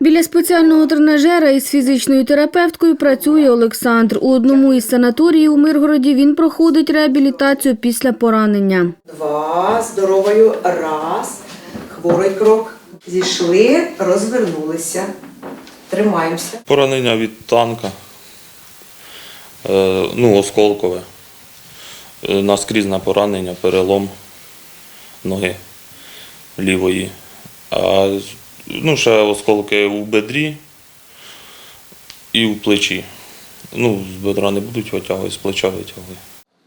Біля спеціального тренажера із фізичною терапевткою працює Олександр. У одному із санаторіїв у Миргороді він проходить реабілітацію після поранення. Два, здоровою, раз, хворий крок. Зійшли, розвернулися. Тримаємося. Поранення від танка, е, ну, осколкове, Е, наскрізне поранення, перелом ноги лівої. А ну, ще осколки у бедрі і у плечі. Ну, з бедра не будуть витягувати, з плеча витягувати.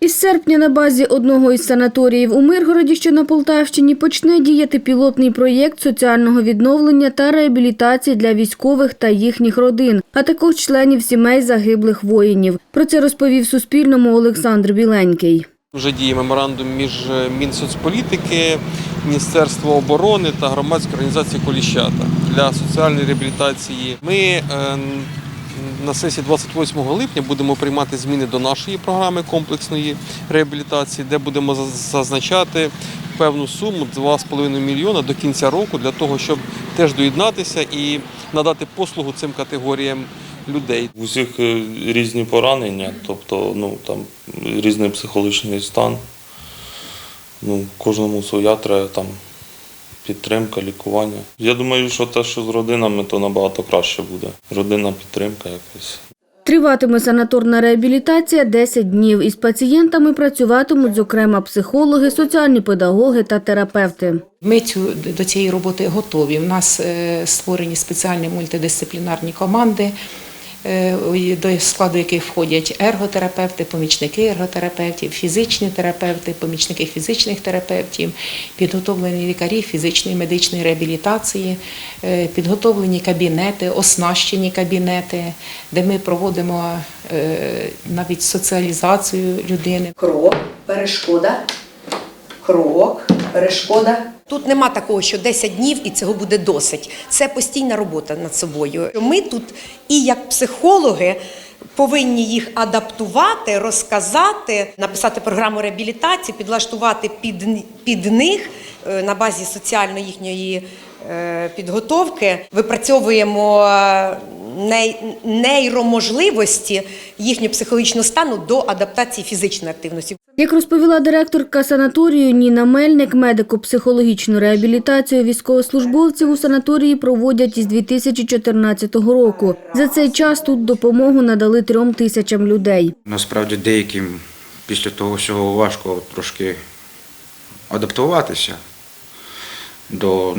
Із серпня на базі одного із санаторіїв у Миргороді, що на Полтавщині, почне діяти пілотний проєкт соціального відновлення та реабілітації для військових та їхніх родин, а також членів сімей загиблих воїнів. Про це розповів Суспільному Олександр Біленький. Вже діє меморандум між е, Мінсоцполітики, Міністерством оборони та громадською організацією Коліщата для соціальної реабілітації. Ми е, на сесії 28 липня будемо приймати зміни до нашої програми комплексної реабілітації, де будемо зазначати певну суму 2,5 мільйона до кінця року для того, щоб теж доєднатися і надати послугу цим категоріям людей. У всіх е, різні поранення, тобто ну, там, різний психологічний стан. Ну, кожному своя треба там підтримка, лікування. Я думаю, що те, що з родинами, то набагато краще буде. Родинна підтримка якась. Триватиме санаторна реабілітація 10 днів. Із пацієнтами працюватимуть, зокрема, психологи, соціальні педагоги та терапевти. Ми цю до цієї роботи готові. У нас е, створені спеціальні мультидисциплінарні команди, до складу яких входять ерготерапевти, помічники ерготерапевтів, фізичні терапевти, помічники фізичних терапевтів, підготовлені лікарі фізичної медичної реабілітації, е, підготовлені кабінети, оснащені кабінети, де ми проводимо е, навіть соціалізацію людини. Крок, перешкода. Крок, перешкода. Тут нема такого, що 10 днів і цього буде досить. Це постійна робота над собою. Ми тут і як психологи повинні їх адаптувати, розказати, написати програму реабілітації, підлаштувати під, під них е, на базі соціальної їхньої е, підготовки. Випрацьовуємо е, нейроможливості їхнього психологічного стану до адаптації фізичної активності. Як розповіла директорка санаторію Ніна Мельник, медико-психологічну реабілітацію військовослужбовців у санаторії проводять із 2014 року. За цей час тут допомогу надали трьом тисячам людей. Насправді деяким після того всього важко трошки адаптуватися до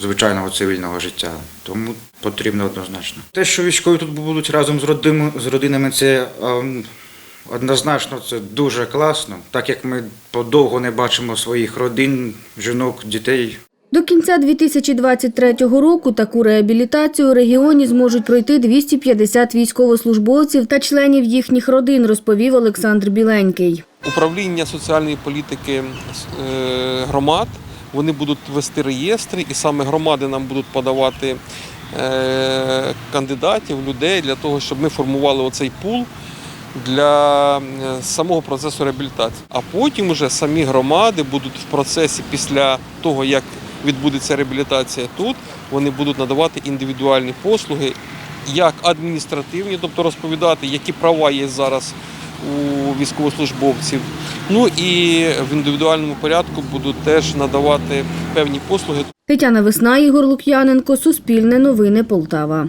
звичайного цивільного життя. Тому потрібно однозначно. Те, що військові тут будуть разом з родинами, з родинами, це ем, однозначно це дуже класно, так як ми подовго не бачимо своїх родин, жінок, дітей. До кінця 2023 року таку реабілітацію у регіоні зможуть пройти 250 військовослужбовців та членів їхніх родин, розповів Олександр Біленький. управління соціальної політики е, громад. Вони будуть вести реєстри, і саме громади нам будуть подавати е, кандидатів, людей для того, щоб ми формували оцей пул для е, самого процесу реабілітації. А потім вже самі громади будуть в процесі після того, як відбудеться реабілітація тут, вони будуть надавати індивідуальні послуги, як адміністративні, тобто розповідати, які права є зараз у військовослужбовців. Ну і в індивідуальному порядку будуть теж надавати певні послуги. Тетяна Весна, Ігор Лук'яненко, Суспільне новини Полтава.